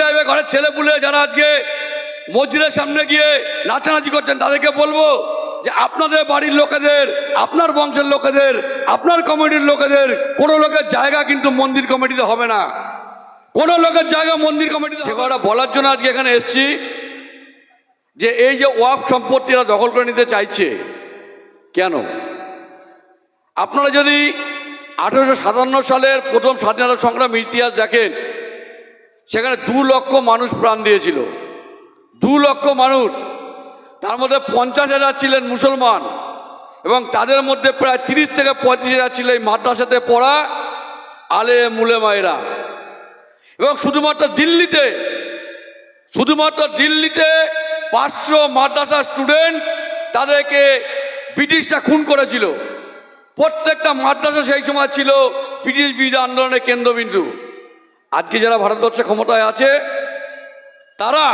টাইপের ঘরের ছেলে পুলে যারা আজকে মসজিদের সামনে গিয়ে নাচানাচি করছেন, তাদেরকে বলব যে আপনাদের বাড়ির লোকেদের, আপনার বংশের লোকেদের, আপনার কমিটির লোকেদের, কোনো লোকের জায়গা কিন্তু মন্দির কমিটিতে হবে না। কোনো লোকের জায়গা মন্দির কমিটিতে সে কথা বলার জন্য আজকে এখানে এসছি যে এই যে ওয়াক সম্পত্তি এরা দখল করে নিতে চাইছে, কেন? আপনারা যদি আঠেরোশো সাতান্ন সালের প্রথম স্বাধীনতা সংগ্রাম ইতিহাস দেখেন সেখানে দু লক্ষ মানুষ প্রাণ দিয়েছিল। দু লক্ষ মানুষ। তার মধ্যে পঞ্চাশ হাজার ছিলেন মুসলমান এবং তাদের মধ্যে প্রায় তিরিশ থেকে পঁয়ত্রিশ হাজার ছিল এই মাদ্রাসাতে পড়া আলে মুলেমায়েরা। এবং শুধুমাত্র দিল্লিতে শুধুমাত্র দিল্লিতে পাঁচশো মাদ্রাসা স্টুডেন্ট তাদেরকে ব্রিটিশরা খুন করেছিল। প্রত্যেকটা মাদ্রাসা সেই সময় ছিল ব্রিটিশ বিরোধী আন্দোলনের কেন্দ্রবিন্দু। আজকে যারা ভারতবর্ষে ক্ষমতায় আছে, তারা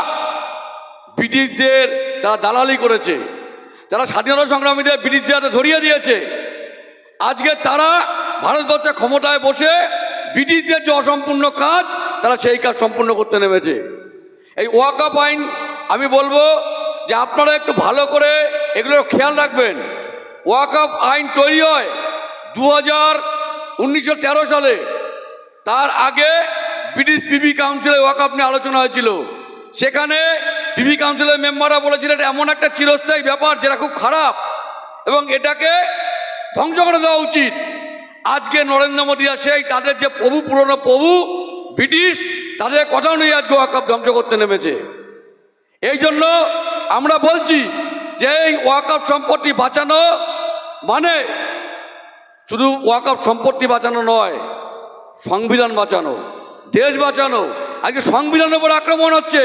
ব্রিটিশদের, তারা দালালি করেছে, যারা স্বাধীনতা সংগ্রামীদের ব্রিটিশদের হাতে ধরিয়ে দিয়েছে, আজকে তারা ভারতবর্ষে ক্ষমতায় বসে ব্রিটিশদের যে অসম্পূর্ণ কাজ, তারা সেই কাজ সম্পূর্ণ করতে নেমেছে। এই ওয়াকাপ আইন, আমি বলব যে আপনারা একটু ভালো করে এগুলো খেয়াল রাখবেন। ওয়াকাপ আইন তৈরি হয় দু হাজার সালে। তার আগে ব্রিটিশ পিবি কাউন্সিলে ওয়াকাপ নিয়ে আলোচনা হয়েছিল। সেখানে পিবি কাউন্সিলের মেম্বাররা বলেছিলেন, এটা এমন একটা চিরস্থায়ী ব্যাপার যেটা খুব খারাপ এবং এটাকে ধ্বংস করে দেওয়া উচিত। আজকে নরেন্দ্র মোদী সেই তাদের যে প্রভু, পুরনো প্রভু, ব্রিটিশ, তাদের কথা অনুযায়ী আজকে ওয়াকাপ ধ্বংস করতে নেমেছে। এই জন্য আমরা বলছি যে এই ওয়াকাপ সম্পত্তি বাঁচানো মানে শুধু ওয়াকাপ সম্পত্তি বাঁচানো নয়, সংবিধান বাঁচানো। দেশ বাঁচানো, আজকে সংবিধানের উপর আক্রমণ হচ্ছে।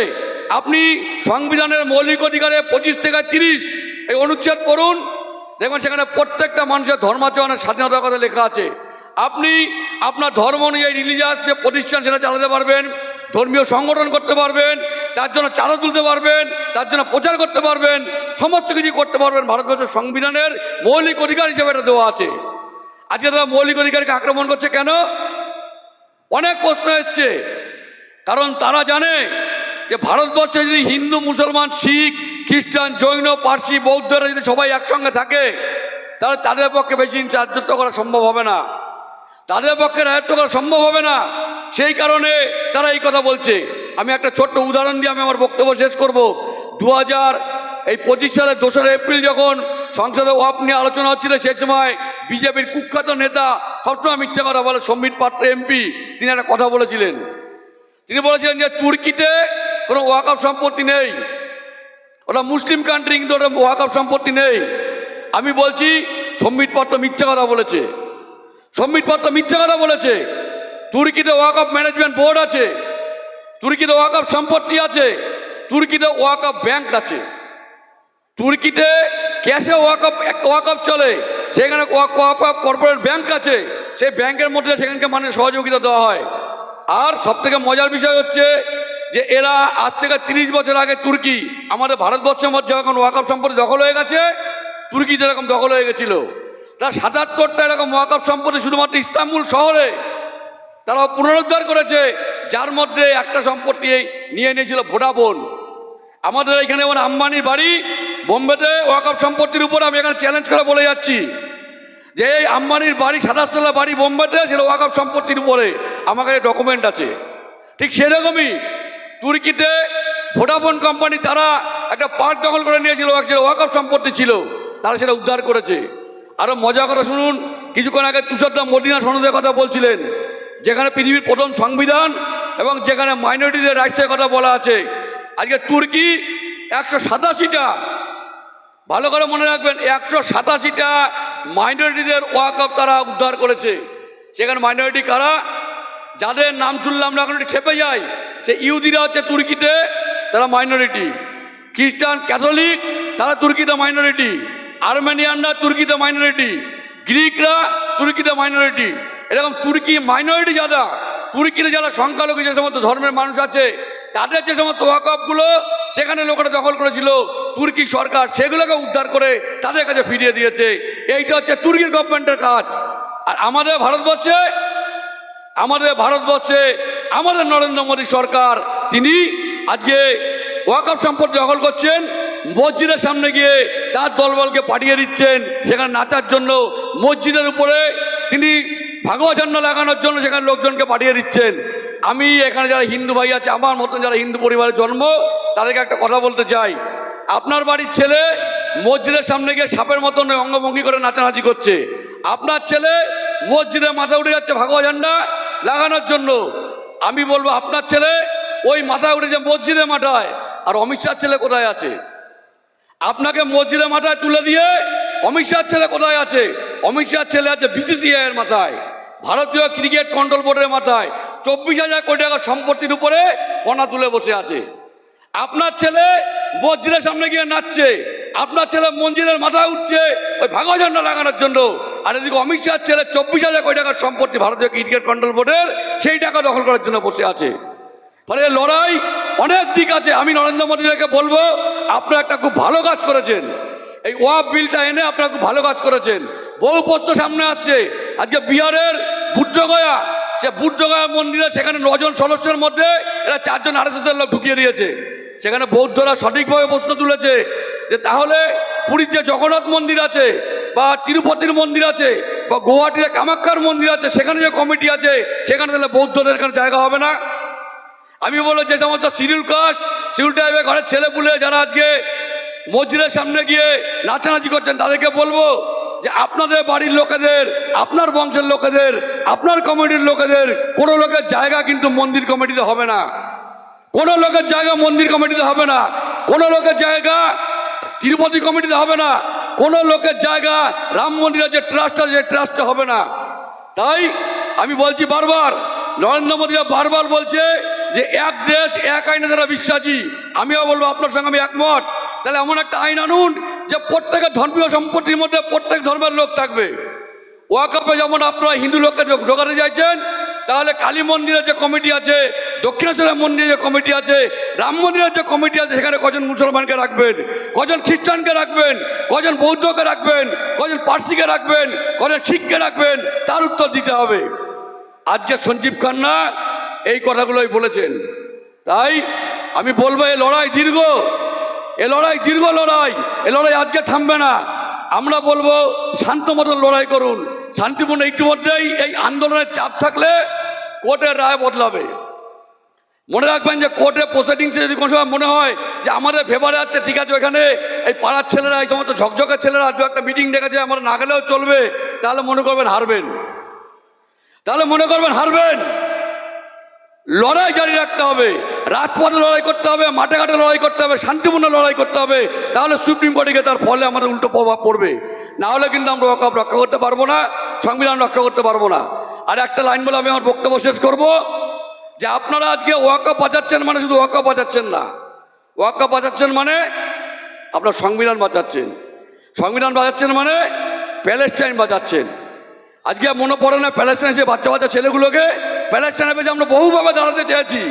আপনি সংবিধানের মৌলিক অধিকারে পঁচিশ থেকে তিরিশ এই অনুচ্ছেদ পড়ুন। দেখবেন সেখানে প্রত্যেকটা মানুষের ধর্মাচরণের স্বাধীনতার কথা লেখা আছে। আপনি আপনার ধর্ম অনুযায়ী রিলিজিয়াস যে প্রতিষ্ঠান, সেটা চালাতে পারবেন, ধর্মীয় সংগঠন করতে পারবেন, তার জন্য চাঁদা তুলতে পারবেন, তার জন্য প্রচার করতে পারবেন, সমস্ত কিছু করতে পারবেন। ভারতবর্ষের সংবিধানের মৌলিক অধিকার হিসেবে এটা দেওয়া আছে। আজকে তারা মৌলিক অধিকারকে আক্রমণ করছে কেন? অনেক প্রশ্ন এসছে। কারণ তারা জানে যে ভারতবর্ষে যদি হিন্দু, মুসলমান, শিখ, খ্রিস্টান, জৈন, পার্সি, বৌদ্ধরা যদি সবাই একসঙ্গে থাকে, তাহলে তাদের পক্ষে বেশি দিন রাজত্ব করা সম্ভব হবে না। তাদের পক্ষে রাজত্ব করা সম্ভব হবে না। সেই কারণে তারা এই কথা বলছে। আমি একটা ছোট্ট উদাহরণ দিয়ে আমি আমার বক্তব্য শেষ করব। দু হাজার এই পঁচিশ সালের দোসরা এপ্রিল যখন সংসদে ওয়াপ নিয়ে আলোচনা হচ্ছিল সে সময় বিজেপির কুখ্যাত নেতা, সবসময় মিথ্যে কথা বলে, সম্বিত পাত্র, এমপি, তিনি একটা কথা বলেছিলেন। তিনি বলেছিলেন যে তুর্কিতে কোনো ওয়াকআপ সম্পত্তি নেই। ওটা মুসলিম কান্ট্রি কিন্তু ওটা ওয়াকআপ সম্পত্তি নেই। আমি বলছি, সম্বিত পাত্র মিথ্যে কথা বলেছে। সম্বিত পাত্র মিথ্যে কথা বলেছে। তুর্কিতে ওয়াকআপ ম্যানেজমেন্ট বোর্ড আছে। তুর্কিতে ওয়াকআপ সম্পত্তি আছে। তুর্কিতে ওয়াকআপ ব্যাংক আছে। তুর্কিতে ক্যাশে ওয়াকআপ ওয়াকআপ চলে। সেখানে ওয়াকআপ কর্পোরেট ব্যাংক আছে। সেই ব্যাংকের মধ্যে সেখানকে মানুষের সহযোগিতা দেওয়া হয়। আর সব থেকে মজার বিষয় হচ্ছে যে এরা আজ থেকে তিরিশ বছর আগে তুর্কি, আমাদের ভারতবর্ষের মধ্যে যখন ওয়াকআপ সম্পত্তি দখল হয়ে গেছে, তুর্কিতে এরকম দখল হয়ে গেছিল। তার সাতাত্তরটা এরকম ওয়াকআপ সম্পত্তি শুধুমাত্র ইস্তাম্বুল শহরে তারা পুনরুদ্ধার করেছে, যার মধ্যে একটা সম্পত্তি নিয়ে নিয়েছিল ভোডাফোন। আমাদের এখানে যেমন আম্বানির বাড়ি বোম্বেতে ওয়াকআপ সম্পত্তির উপর আমি এখানে চ্যালেঞ্জ করে বলে যাচ্ছি। যে এই আম্বানির বাড়ি সাতাশতলা বাড়ি বোম্বেতে, সেটা ওয়াকআপ সম্পত্তির উপরে। আমার কাছে ডকুমেন্ট আছে। ঠিক সেরকমই তুর্কিতে ভোডাফোন কোম্পানি তারা একটা পার্ক দখল করে নিয়েছিল সেটা ওয়াকআপ সম্পত্তি ছিল। তারা সেটা উদ্ধার করেছে। আরও মজা করে শুনুন, কিছুক্ষণ আগে তুষারদা মদিনা সনদের কথা বলছিলেন, যেখানে পৃথিবীর প্রথম সংবিধান এবং যেখানে মাইনরিটিদের রাইটসের কথা বলা আছে। আজকে তুর্কি একশো সাতাশিটা ভালো করে মনে রাখবেন, একশো সাতাশিটা মাইনরিটিদের ওয়াকআপ তারা উদ্ধার করেছে। সেখানে মাইনরিটি কারা? যাদের নাম শুনলে আমরা এখন খেপে যাই। সে ইউদিরা হচ্ছে তুর্কিতে, তারা মাইনরিটি। খ্রিস্টান ক্যাথলিক, তারা তুর্কিতে মাইনরিটি। আর্মেনিয়ানরা তুর্কিতে মাইনরিটি। গ্রিকরা তুর্কিতে মাইনরিটি। এরকম তুর্কি মাইনরিটি যারা তুর্কিতে যারা সংখ্যালঘু যে সমস্ত ধর্মের মানুষ আছে, তাদের যে সমস্ত ওয়াকফগুলো সেখানে লোকেরা দখল করেছিল, তুর্কি সরকার সেগুলোকে উদ্ধার করে তাদের কাছে ফিরিয়ে দিয়েছে। এইটা হচ্ছে তুর্কির গভর্নমেন্টের কাজ। আর আমাদের ভারতবর্ষে আমাদের ভারতবর্ষে আমাদের নরেন্দ্র মোদী সরকার, তিনি আজকে ওয়াকআপ সম্পদ দখল করছেন, মসজিদের সামনে গিয়ে তার দলবলকে পাঠিয়ে দিচ্ছেন, সেখানে নাচার জন্য। মসজিদের উপরে তিনি ঝান্ডা লাগানোর জন্য সেখানে লোকজনকে পাঠিয়ে দিচ্ছেন। আমি এখানে যারা হিন্দু ভাই আছে, আমার মতন যারা হিন্দু পরিবারের জন্ম তাদেরকে একটা কথা বলতে চাই। আপনার বাড়ির ছেলে মসজিদের সামনে গিয়ে সাপের মতন অঙ্গভঙ্গি করে নাচানাচি করছে। আপনার ছেলে মসজিদে মাথা উঠে যাচ্ছে ভাগবত ঝান্ডা লাগানোর জন্য। আমি বলব, আপনার ছেলে ওই মাথায় উঠেছে মসজিদে মাথায় আর অমিত ছেলে কোথায় আছে? আপনাকে মসজিদে মাথায় তুলে দিয়ে অমিত ছেলে কোথায় আছে? অমিত ছেলে আছে বিসিসিআই এর মাথায়, ভারতীয় ক্রিকেট কন্ট্রোল বোর্ডের মাথায়। চব্বিশ হাজার কোটি টাকা সম্পত্তির উপরে ফনা তুলে বসে আছে। আপনার ছেলে মসজিদের সামনে গিয়ে নাচছে, আপনার ছেলে মন্দিরের মাথায় উঠছে, ওই ভাগো ঝান্ডা লাগানোর জন্য। আর এদিকে অমিত শাহ ছেলে চব্বিশ হাজার কোটি টাকার সম্পত্তি ভারতীয় ক্রিকেট কন্ট্রোল বোর্ডের সেই টাকা দখল করার জন্য বসে আছে। ফলে লড়াই অনেক দিক আছে। আমি নরেন্দ্র মোদীকে বলব, আপনারা একটা খুব ভালো কাজ করেছেন। এই ওয়াব বিলটা এনে আপনারা খুব ভালো কাজ করেছেন। বহু পোস্ত সামনে আসছে। আজকে বিহারের বুদ্ধগয়া, সে বুদ্ধগয়া মন্দিরে সেখানে নজন সদস্যের মধ্যে এরা চারজন আর লোক ঢুকিয়ে দিয়েছে। সেখানে বৌদ্ধরা সঠিকভাবে প্রশ্ন তুলেছে যে তাহলে পুরীর যে জগন্নাথ মন্দির আছে বা তিরুপতির মন্দির আছে বা গুয়াহাটির কামাখ্যার মন্দির আছে, সেখানে যে কমিটি আছে, সেখানে তাহলে বৌদ্ধদের এখানে জায়গা হবে না। আমি বলব যে সমস্ত সিডিউল কাস্ট সিডিউল টাইপের ঘরের ছেলে পুলে যারা আজকে মসজিদের সামনে গিয়ে নাচানাচি করছেন, তাদেরকে বলব যে আপনাদের বাড়ির লোকেদের, আপনার বংশের লোকেদের, আপনার কমিটির লোকেদের, কোনো লোকের জায়গা কিন্তু মন্দির কমিটিতে হবে না। কোনো লোকের জায়গা মন্দির কমিটিতে হবে না। কোনো লোকের জায়গা তিরুপতি কমিটিতে হবে না। কোনো লোকের জায়গা রাম মন্দিরের যে ট্রাস্ট আছে, সেই ট্রাস্টে হবে না। তাই আমি বলছি বারবার, নরেন্দ্র মোদীরা বারবার বলছে যে এক দেশ, এক আইনে তারা বিশ্বাসী, আমিও বলব আপনার সঙ্গে আমি একমত। তাহলে এমন একটা আইন আনুন যে প্রত্যেকের ধর্মীয় সম্পত্তির মধ্যে প্রত্যেক ধর্মের লোক থাকবে। ওয়াকাপে যেমন আপনারা হিন্দু লোককে ঢোকাতে চাইছেন তাহলে কালী মন্দিরের যে কমিটি আছে, দক্ষিণেশ্বরের মন্দিরের যে কমিটি আছে, রাম মন্দিরের যে কমিটি আছে, সেখানে কজন মুসলমানকে রাখবেন, কজন খ্রিস্টানকে রাখবেন, কজন বৌদ্ধকে রাখবেন, কজন পার্সিকে রাখবেন, কজন শিখকে রাখবেন, তার উত্তর দিতে হবে। আজকে সঞ্জীব খান্না এই কথাগুলোই বলেছেন। তাই আমি বলব, এ লড়াই দীর্ঘ, এ লড়াই দীর্ঘ লড়াই, এ লড়াই আজকে থামবে না। আমরা বলব, শান্ত মতন লড়াই করুন। শান্তিপূর্ণ ইতিমধ্যেই এই আন্দোলনের চাপ থাকলে কোর্টের রায় বদলাবে। মনে রাখবেন যে কোর্টে প্রসিডিংসে যদি কোনো সময় মনে হয় যে আমাদের ফেভারে আছে, ঠিক আছে ওখানে এই পাড়ার ছেলেরা, এই সমস্ত ঝকঝকের ছেলেরা দু একটা মিটিং ডেকেছে, আমরা না গেলেও চলবে, তাহলে মনে করবেন হারবেন। তাহলে মনে করবেন হারবেন। লড়াই জারি রাখতে হবে, রাজপথে লড়াই করতে হবে, মাঠে ঘাটে লড়াই করতে হবে, শান্তিপূর্ণ লড়াই করতে হবে, তাহলে সুপ্রিম কোর্টে গিয়ে তার ফলে আমাদের উল্টো প্রভাব পড়বে। না হলে কিন্তু আমরা রক্ষা করতে পারব না, সংবিধান রক্ষা করতে পারব না। আর একটা লাইন বলে আমি আমার বক্তব্য শেষ করব যে আপনারা আজকে ওয়াকআপ বাঁচাচ্ছেন মানে শুধু ওয়াকআপ বাঁচাচ্ছেন না। ওয়াকআপ বাঁচাচ্ছেন মানে আপনার সংবিধান বাঁচাচ্ছেন সংবিধান বাঁচাচ্ছেন মানে প্যালেস্টাইন বাঁচাচ্ছেন আজকে মনে পড়ে না প্যালেস্টাইনে যে বাচ্চা বাচ্চা ছেলেগুলোকে প্যালেস্টাইনে পেয়েছে আমরা বহুভাবে দাঁড়াতে চেয়েছি।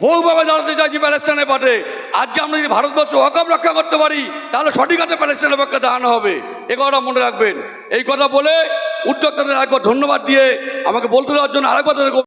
বহুভাবে দাঁড়াতে চাইছি প্যালেস্টাইনের পাটে আজকে আমরা যদি ভারতবর্ষ ওয়াকআপ রক্ষা করতে পারি, তাহলে সঠিক হাতে প্যালেস্টাইনের পক্ষে দাঁড়ানো হবে। এ কথাটা মনে রাখবেন। এই কথা বলে উদ্যোক্তাদের একবার ধন্যবাদ দিয়ে আমাকে বলতে দেওয়ার জন্য আরেকবার